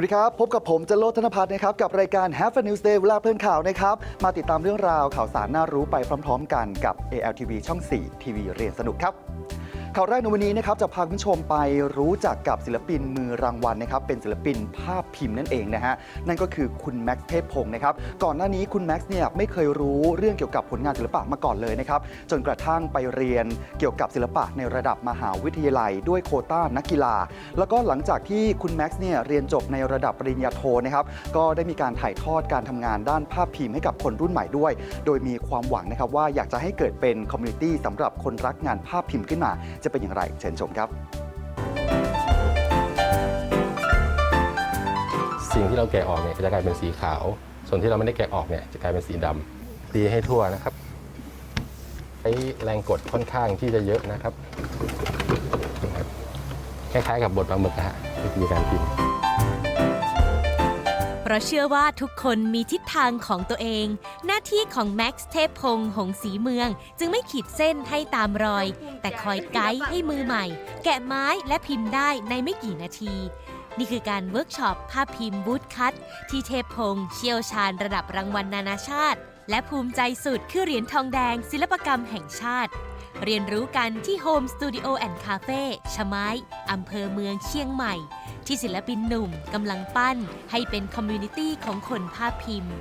วัสดีครับ พบกับผมจโลธนพัฒน์นะครับ กับรายการ Have a News Day เวลาเพื่อนข่าวนะครับ มาติดตามเรื่องราวข่าวสารน่ารู้ไปพร้อม ๆ กันกับ ALTV ช่อง 4 ทีวีเรียนสนุกครับ ข่าวแรกในวันนี้นะครับจะพาคุณผู้ชมไปรู้จักกับศิลปินมือรางวัลนะครับเป็นศิลปินภาพพิมพ์นั่นเองนะฮะนั่นก็คือคุณแม็กซ์เทพพงศ์นะครับก่อนหน้านี้คุณแม็กซ์เนี่ยไม่เคยรู้เรื่องเกี่ยวกับผลงานศิลปะมาก่อนเลยนะครับจนกระทั่งไปเรียนเกี่ยวกับศิลปะในระดับมหาวิทยาลัย ด้วยโคต้านักกีฬา แล้วก็หลังจากที่คุณแม็กซ์เนี่ยเรียนจบในระดับปริญญาโทนะครับก็ได้มีการถ่ายทอดการทำงานด้านภาพพิมพ์ให้กับคนรุ่นใหม่ด้วย โดยมีความหวังนะครับว่าอยากจะให้เกิดเป็นคอมมูนิตี้สำหรับคนรักงานภาพพิมพ์ขึ้นมาจะเป็นอย่างไรเชิญชมครับ สิ่งที่เราแกะออกเนี่ยจะกลายเป็นสีขาว ส่วนที่เราไม่ได้แกะออกเนี่ยจะกลายเป็นสีดำตีให้ทั่วนะครับใช้แรงกดค่อนข้างที่จะเยอะนะครับ คล้ายๆกับบดปลาหมึกนะฮะวิธีการพิมพ์ ราะเชื่อว่าทุกคนมีทิศทางของตัวเอง หน้าที่ของแม็กซ์เทพพงศ์หงศรีเมือง จึงไม่ขีดเส้นให้ตามรอย แต่คอยไกด์ให้มือใหม่ แกะไม้และพิมพ์ได้ในไม่กี่นาที นี่คือการเวิร์กช็อปภาพพิมพ์บูธคัตที่เทพพงศ์เชี่ยวชาญระดับรางวัลนานาชาติ และภูมิใจสุดคือเหรียญทองแดง ศิลปกรรมแห่งชาติ เรียนรู้กันที่ Home Studio and Cafe ชะไม้อำเภอเมืองเชียงใหม่ ที่ศิลปินหนุ่มกำลังปั้นให้เป็นคอมมูนิตี้ของคนภาพพิมพ์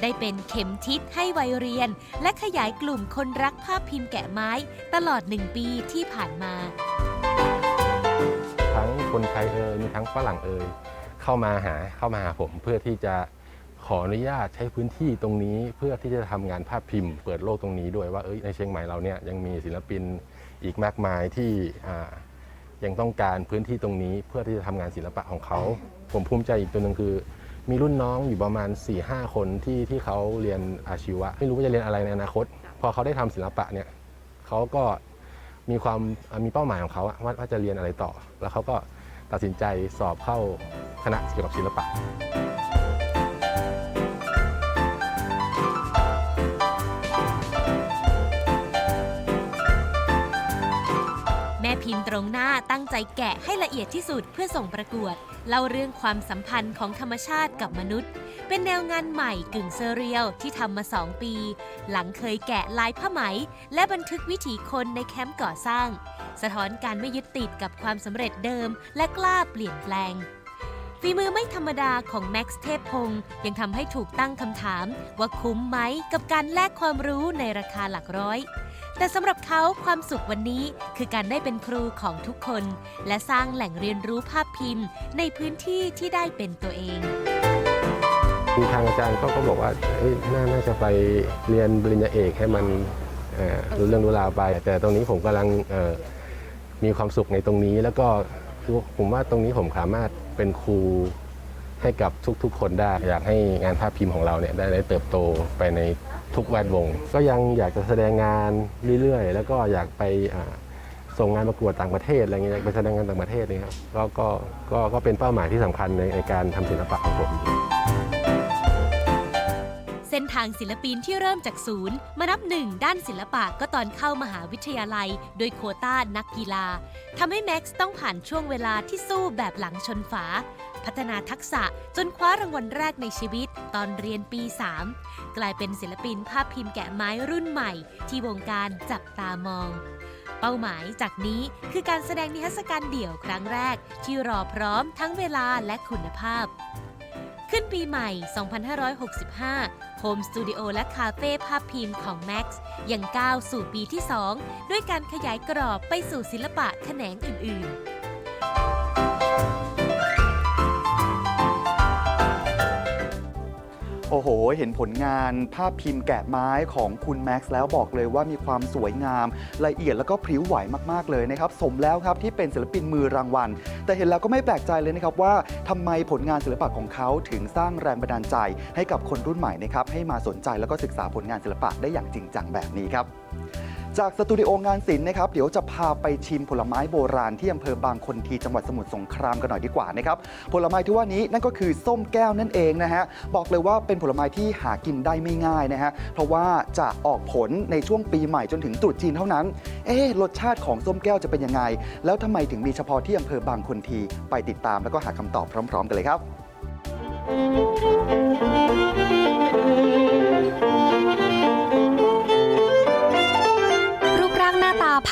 ได้เป็นเข็มทิศให้วัยเรียน และขยายกลุ่มคนรักภาพพิมพ์แกะไม้ ตลอดหนึ่งปีที่ผ่านมา ทั้งคนไทยเอ่ยมีทั้งฝรั่งเอ่ยเข้ามาหาเข้ามาหาผมเพื่อที่จะขออนุญาตใช้พื้นที่ตรงนี้เพื่อที่จะทำงานภาพพิมพ์เปิดโลกตรงนี้ด้วยว่าเอ้ยในเชียงใหม่เราเนี่ยยังมีศิลปินอีกมากมายที่อ่า ยังต้องการพื้นที่ตรงนี้เพื่อที่จะทำงานศิลปะของเขา ผมภูมิใจอีกตัวหนึ่งคือ มีรุ่นน้องอยู่ประมาณ4ี่ห้าคนที่ที่เขาเรียนอาชีวะ ไม่รู้ว่าจะเรียนอะไรในอนาคต พอเขาได้ทำศิลปะเนี่ยเขาก็มีความอะมีเป้าหมายของเขาอะว่าว่าจะเรียนอะไรต่อ แล้วเขาก็ตัดสินใจสอบเข้าคณะเกี่ยวกับศิลปะ ตรงหน้าตั้งใจแกะให้ละเอียดที่สุดเพื่อส่งประกวด เล่าเรื่องความสัมพันธ์ของธรรมชาติกับมนุษย์ เป็นแนวงานใหม่กึ่งเซเรียลที่ทำมา2ปี หลังเคยแกะลายผ้าไหม และบันทึกวิถีคนในแคมป์ก่อสร้าง สะท้อนการไม่ยึดติดกับความสำเร็จเดิม และกล้าเปลี่ยนแปลงฝีมือไม่ธรรมดาของแม็กซ์เทพพงศ์ยังทำให้ถูกตั้งคำถาม ว่าคุ้มไหมกับการแลกความรู้ในราคาหลักร้อย แต่สำหรับเขาความสุขวันนี้คือการได้เป็นครูของทุกคน และสร้างแหล่งเรียนรู้ภาพพิมพ์ ในพื้นที่ที่ได้เป็นตัวเองทางอาจารย์ก็ก็บอกว่าเอ้ยน่าน่าจะไปเรียนปริญญาเอกให้มันรู้เรื่องรู้ราวไป แต่ตรงนี้ผมกำลังมีความสุขในตรงนี้ แล้วก็ผมว่าตรงนี้ผมสามารถเป็นครูให้กับทุกๆ คนได้ อยากให้งานภาพพิมพ์ของเราเนี่ยได้ได้เติบโตไปใน ทุกแวดวง ก็ยังอยากจะแสดงงานเรื่อยๆ แล้วก็อยากไปส่งงานประกวดต่างประเทศอะไรเงี้ยไปแสดงงานต่างประเทศนี่ครับก็ก็ก็ก็เป็นเป้าหมายที่สำคัญในในการทำศิลปะของผมเส้นทางศิลปินที่เริ่มจากศูนย์ มานับหนึ่งด้านศิลปะก็ตอนเข้ามหาวิทยาลัย โดยโควต้านักกีฬาทำให้แม็กซ์ต้องผ่านช่วงเวลาที่สู้แบบหลังชนฝา พัฒนาทักษะจนคว้ารางวัลแรกในชีวิต ตอนเรียนปี 3 กลายเป็นศิลปินภาพพิมพ์แกะไม้รุ่นใหม่ ที่วงการจับตามอง เป้าหมายจากนี้คือการแสดงนิทรรศการเดี่ยวครั้งแรก ที่รอพร้อมทั้งเวลาและคุณภาพขึ้นปีใหม่ 2565 โฮมสตูดิโอและคาเฟ่ภาพพิมพ์ของ Max ยังก้าวสู่ปีที่ 2 ด้วยการขยายกรอบไปสู่ศิลปะแขนงอื่น ๆ โอ้โห เห็นผลงานภาพพิมพ์แกะไม้ของคุณแม็กซ์แล้วบอกเลยว่ามีความสวยงาม ละเอียดแล้วก็พริ้วไหวมากๆเลยนะครับ สมแล้วครับที่เป็นศิลปินมือรางวัล แต่เห็นแล้วก็ไม่แปลกใจเลยนะครับว่าทำไมผลงานศิลปะของเขาถึงสร้างแรงบันดาลใจ ให้กับคนรุ่นใหม่นะครับให้มาสนใจแล้วก็ศึกษาผลงานศิลปะได้อย่างจริงจังแบบนี้ครับ จากสตูดิโองานศิลป์นะครับเดี๋ยวจะพาไปชิมผลไม้โบราณที่อำเภอบางคนทีจังหวัดสมุทรสงครามกันหน่อยดีกว่านะครับผลไม้ที่ว่านี้นั่นก็คือส้มแก้วนั่นเองนะฮะบอกเลยว่าเป็นผลไม้ที่หากินได้ไม่ง่ายนะฮะเพราะว่าจะออกผลในช่วงปีใหม่จนถึงตรุษจีนเท่านั้น เอ๊ะรสชาติของส้มแก้วจะเป็นยังไง แล้วทำไมถึงมีเฉพาะที่อำเภอบางคนทีไปติดตามแล้วก็หาคำตอบพร้อม ๆ กันเลยครับรูป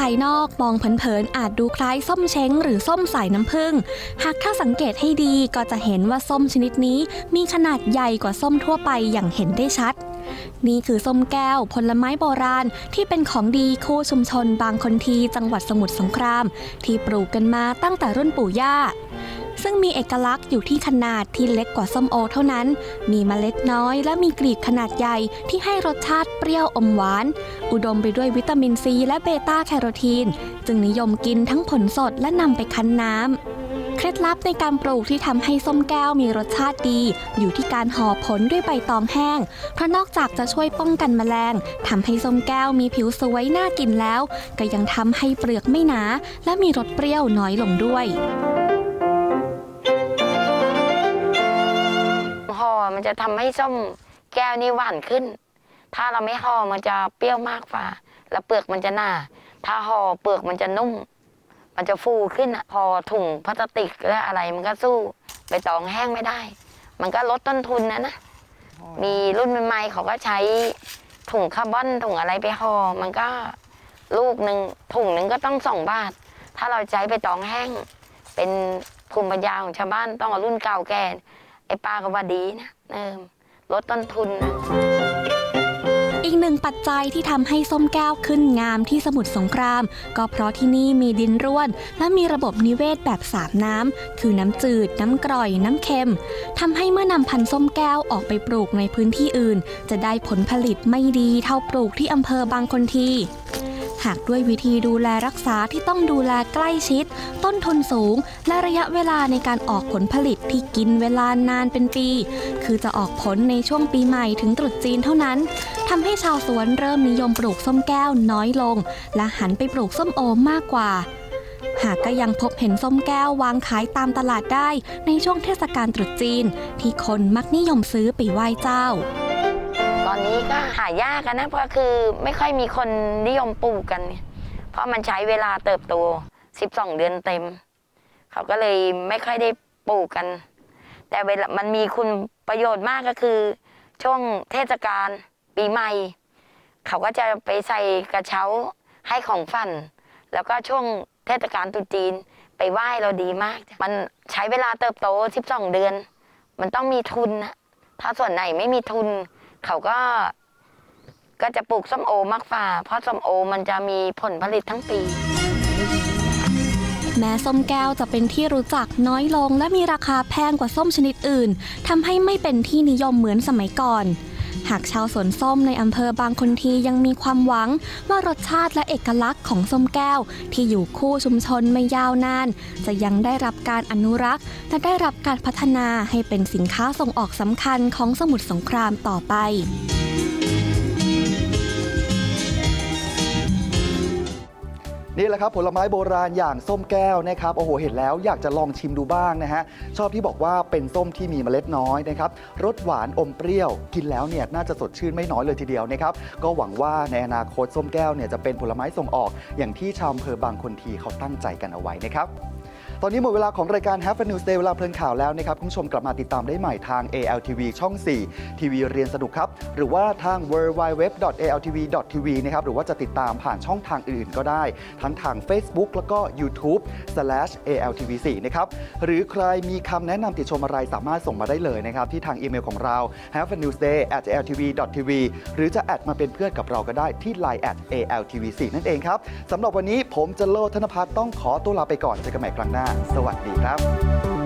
ายนอกมองเผินๆอาจดูคล้ายส้มเช้งหรือส้มสายน้ำผึ้ง หากถ้าสังเกตให้ดีก็จะเห็นว่าส้มชนิดนี้มีขนาดใหญ่กว่าส้มทั่วไปอย่างเห็นได้ชัด นี่คือส้มแก้วผลไม้โบราณที่เป็นของดีคู่ชุมชนบางคนทีจังหวัดสมุทรสงคราม ที่ปลูกกันมาตั้งแต่รุ่นปู่ย่า ซึ่งมีเอกลักษณ์อยู่ที่ขนาดที่เล็กกว่าส้มโอเท่านั้น มีเมล็ดน้อยและมีกลีบขนาดใหญ่ที่ให้รสชาติเปรี้ยวอมหวาน อุดมไปด้วยวิตามินซีและเบต้าแคโรทีน จึงนิยมกินทั้งผลสดและนำไปคั้นน้ำเคล็ดลับในการปลูกที่ทำให้ส้มแก้วมีรสชาติดี อยู่ที่การห่อผลด้วยใบตองแห้ง เพราะนอกจากจะช่วยป้องกันแมลงทำให้ส้มแก้วมีผิวสวยน่ากินแล้ว ก็ยังทำให้เปลือกไม่หนา และมีรสเปรี้ยวน้อยลงด้วย มันจะทำให้ส้มแก้วนี่หวานขึ้น ถ้าเราไม่ห่อมันจะเปรี้ยวมากฝ่า แล้วเปลือกมันจะหนา ถ้าห่อเปลือกมันจะนุ่ม มันจะฟูขึ้นอะพอถุงพลาสติกและอะไรมันก็สู้ใบตองแห้งไม่ได้ มันก็ลดต้นทุนนะนะ มีรุ่นใหม่ๆเขาก็ใช้ถุงคาร์บอนถุงอะไรไปห่อมันก็ลูกหนึ่งถุงหนึ่งก็ต้องสองบาท ถ้าเราใช้ใบตองแห้ง เป็นภูมิปัญญาของชาวบ้านต้องเอารุ่นเก่าแก่ อ้ป้าก็ว่าดีนะเออลดต้นทุนนะอีกหนึ่งปัจจัยที่ทำให้ส้มแก้วขึ้นงามที่สมุทรสงคราม ก็เพราะที่นี่มีดินร่วน และมีระบบนิเวศแบบสามน้ำ คือน้ำจืด น้ำกร่อย น้ำเค็มทำให้เมื่อนำพันธุ์ส้มแก้วออกไปปลูกในพื้นที่อื่น จะได้ผลผลิตไม่ดีเท่าปลูกที่อำเภอบางคนที หากด้วยวิธีดูแลรักษาที่ต้องดูแลใกล้ชิด ต้นทุนสูง และระยะเวลาในการออกผลผลิตที่กินเวลานานเป็นปี คือจะออกผลในช่วงปีใหม่ถึงตรุษจีนเท่านั้นทำให้ชาวสวนเริ่มนิยมปลูกส้มแก้วน้อยลง และหันไปปลูกส้มโอมากกว่าหากก็ยังพบเห็นส้มแก้ววางขายตามตลาดได้ในช่วงเทศกาลตรุษจีน ที่คนมักนิยมซื้อไปไหว้เจ้า ตอนนี้ก็หายากนะเพราะคือไม่ค่อยมีคนนิยมปลูกกันเนี่ยเพราะมันใช้เวลาเติบโต 12 เดือนเต็ม เขาก็เลยไม่ค่อยได้ปลูกกัน แต่เวลามันมีคุณประโยชน์มากก็คือ ช่วงเทศกาลปีใหม่ เขาก็จะไปใส่กระเช้าให้ของฝัน แล้วก็ช่วงเทศกาลตรุษจีนไปไหว้เราดีมาก มันใช้เวลาเติบโต 12 เดือน มันต้องมีทุนนะถ้าส่วนไหนไม่มีทุน เขาก็ ก็จะปลูกส้มโอมากฝ่า เพราะส้มโอมันจะมีผลผลิตทั้งปี แม้ส้มแก้วจะเป็นที่รู้จักน้อยลงและมีราคาแพงกว่าส้มชนิดอื่นทำให้ไม่เป็นที่นิยมเหมือนสมัยก่อน หากชาวสวนส้มในอำเภอบางคนทียังมีความหวัง ว่ารสชาติและเอกลักษณ์ของส้มแก้ว ที่อยู่คู่ชุมชนไม่ยาวนาน จะยังได้รับการอนุรักษ์ และได้รับการพัฒนาให้เป็นสินค้าส่งออกสำคัญของสมุทรสงครามต่อไป นี่แหละครับผลไม้โบราณอย่างส้มแก้วนะครับโอ้โหเห็นแล้วอยากจะลองชิมดูบ้างนะฮะชอบที่บอกว่าเป็นส้มที่มีเมล็ดน้อยนะครับรสหวานอมเปรี้ยว กินแล้วเนี่ยน่าจะสดชื่นไม่น้อยเลยทีเดียวนะครับก็หวังว่าในอนาคตส้มแก้วเนี่ยจะเป็นผลไม้ส่งออก อย่างที่ชาวอำเภอบางคนทีเขาตั้งใจกันเอาไว้นะครับ ตอนนี้หมดเวลาของรายการ Have a News Day เวลาเพลินข่าวแล้วนะครับ คุณผู้ชมกลับมาติดตามได้ใหม่ทาง ALTV ช่อง 4 ทีวีเรียนสนุกครับ หรือว่าทาง www.altv.tv นะครับ หรือว่าจะติดตามผ่านช่องทางอื่นๆ ก็ได้ ทั้งทาง Facebook แล้วก็ YouTube/ALTV4 นะครับ หรือใครมีคำแนะนำติชมอะไรสามารถส่งมาได้เลยนะครับ ที่ทางอีเมลของเรา have a newsday at altv.tv หรือจะแอดมาเป็นเพื่อนกับเราก็ได้ที่ line at altv4 นั่นเองครับสำหรับวันนี้ผมจะโลธนพัฒน์ต้องขอตัวลาไปก่อนเจอกันใหม่ครั้งหน้าสวัสดีครับ